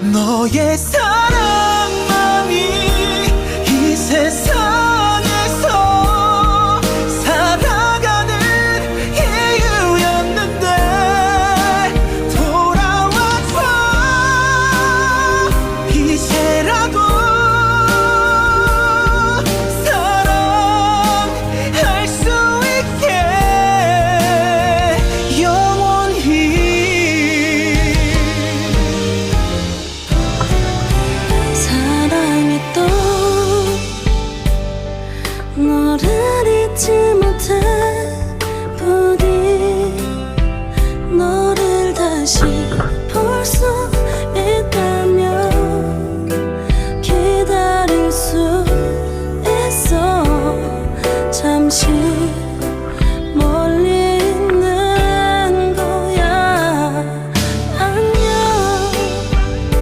너의 사랑 너를 잊지 못해. 부디 너를 다시 볼 수 있다면 기다릴 수 있어. 잠시